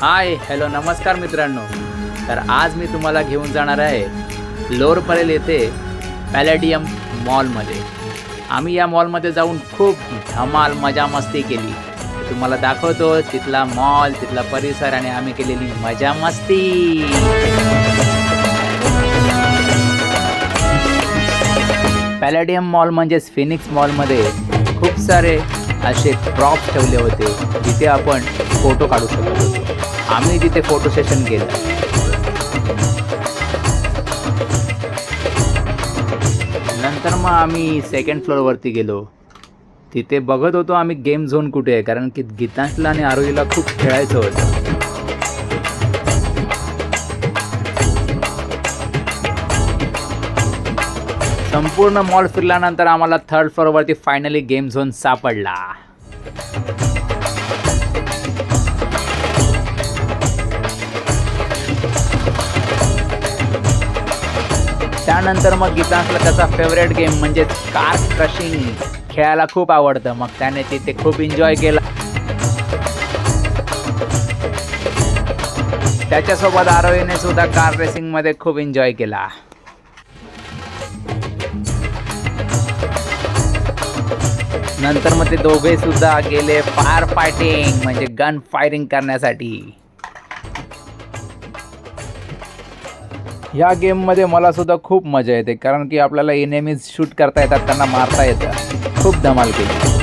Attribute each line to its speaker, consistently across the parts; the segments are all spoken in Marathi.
Speaker 1: हाय हॅलो नमस्कार मित्रांनो. तर आज मी तुम्हाला घेऊन जाणार आहे लोअर परेल येथे पॅलेडियम मॉलमध्ये. आम्ही या मॉलमध्ये जाऊन खूप धमाल मजा मस्ती केली. तुम्हाला दाखवतो तिथला मॉल तिथला परिसर आणि आम्ही केलेली मजा मस्ती. पॅलेडियम मॉल म्हणजेच फिनिक्स मॉलमध्ये खूप सारे असे प्रॉप ठेवले होते जिथे आपण फोटो काढू शकत. होतो आम्ही तिथे फोटो सेशन केलं. नंतर मग आम्ही सेकंड फ्लोअरवरती गेलो. तिथे बघत होतो आम्ही गेम झोन कुठे आहे कारण की गीतांशला आणि आरोहीला खूप खेळायचं होतं. संपूर्ण मॉल फिरल्यानंतर आम्हाला थर्ड फ्लोअरवरती फायनली गेम झोन सापडला. त्यानंतर मग गीतांशला त्याचा फेवरेट गेम म्हणजे कार क्रशिंग खेळायला खूप आवडतं. मग त्याने तिथे खूप एन्जॉय केला. त्याच्यासोबत आरोहीने सुद्धा कार रेसिंगमध्ये खूप एन्जॉय केला. नंतर मग ते दोघे सुद्धा गेले फायर फायटिंग म्हणजे गन फायरिंग करण्यासाठी. ह्या गेममध्ये मला सुद्धा खूप मजा येते कारण की आपल्याला एनिमीज शूट करता येतात त्यांना मारता येतं. खूप धमाल केली.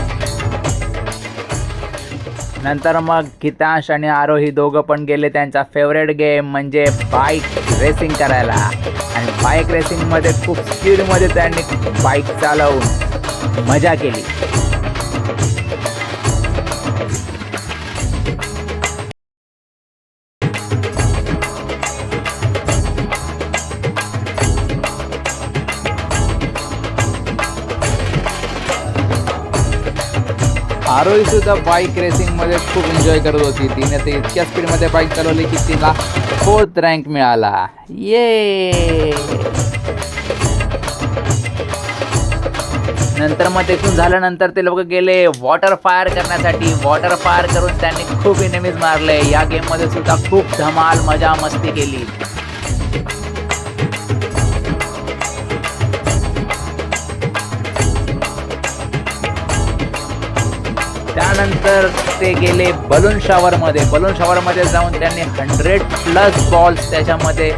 Speaker 1: नंतर मग गीतांश आणि आरोही दोघं पण गेले त्यांचा फेवरेट गेम म्हणजे बाईक रेसिंग करायला. आणि बाईक रेसिंगमध्ये खूप स्पीडमध्ये त्यांनी बाईक चालवून मजा केली. आरोही सुद्धा बाईक रेसिंगमध्ये खूप एन्जॉय करत होती. तिने ते इतक्या स्पीडमध्ये बाईक चालवली की तिला फोर्थ रँक मिळाला. ये नंतर मग तिथून झाल्यानंतर ते लोक गेले वॉटर फायर करण्यासाठी. वॉटर फायर करून त्यांनी खूप इनेमीज मारले. या गेममध्ये सुद्धा खूप धमाल मजा मस्ती केली. त्यानंतर ते गेले बलून शॉवरमध्ये. बलून शॉवरमध्ये जाऊन त्यांनी हंड्रेड प्लस बॉल्स त्याच्यामध्ये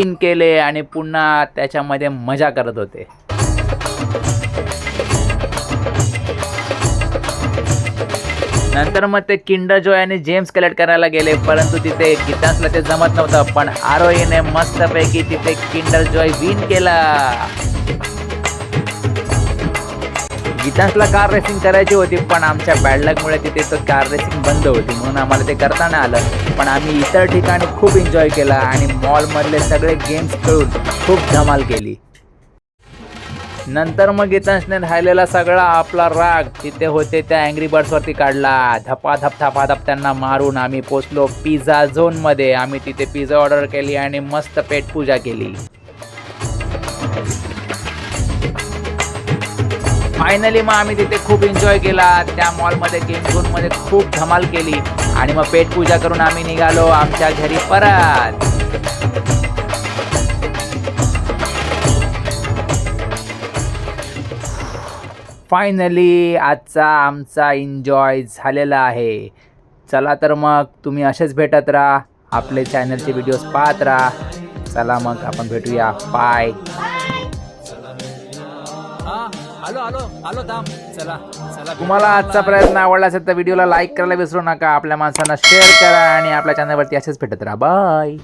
Speaker 1: इन केले आणि पुन्हा त्याच्यामध्ये मजा करत होते. नंतर मग ते किंडर जॉय आणि जेम्स कलेक्ट करायला गेले परंतु तिथे गीतांसला ते जमत नव्हतं पण आरोईने मस्तपैकी तिथे किंडर जॉय विन केला. गीतांशला कार रेसिंग करायची होती पण आमच्या बॅडलकमुळे तिथे तो कार रेसिंग बंद होती म्हणून आम्हाला ते करता नाही आलं. पण आम्ही इतर ठिकाणी खूप एन्जॉय केला आणि मॉलमधले सगळे गेम्स खेळून खूप धमाल केली. नंतर मग गीतांशने राहिलेला सगळा आपला राग तिथे होते त्या अँग्री बर्ड्सवरती काढला. धपाधप धपाधप त्यांना मारून आम्ही पोचलो पिझ्झा झोनमध्ये आम्ही तिथे पिझ्झा ऑर्डर केली आणि मस्त पेट पूजा केली. फायनली मग आम्ही तिथे खूप एन्जॉय केला. त्या मॉलमध्ये गेम झोनमध्ये खूप धमाल केली. आणि मग पेट पूजा करून आम्ही निघालो आमच्या घरी परत. फायनली आजचा आमचा एन्जॉय झालेला आहे. चला तर मग तुम्ही असेच भेटत राहा. आपले चॅनलचे व्हिडिओज पाहत राहा. चला मग आपण भेटूया. बाय आलो आलो आलो थांब. चला चला. तुम्हाला आजचा प्रयत्न आवडला असेल तर व्हिडिओला लाईक करायला विसरू नका. आपल्या माणसांना शेअर करा आणि आपल्या चॅनलवरती असेच भेटत राहा. बाय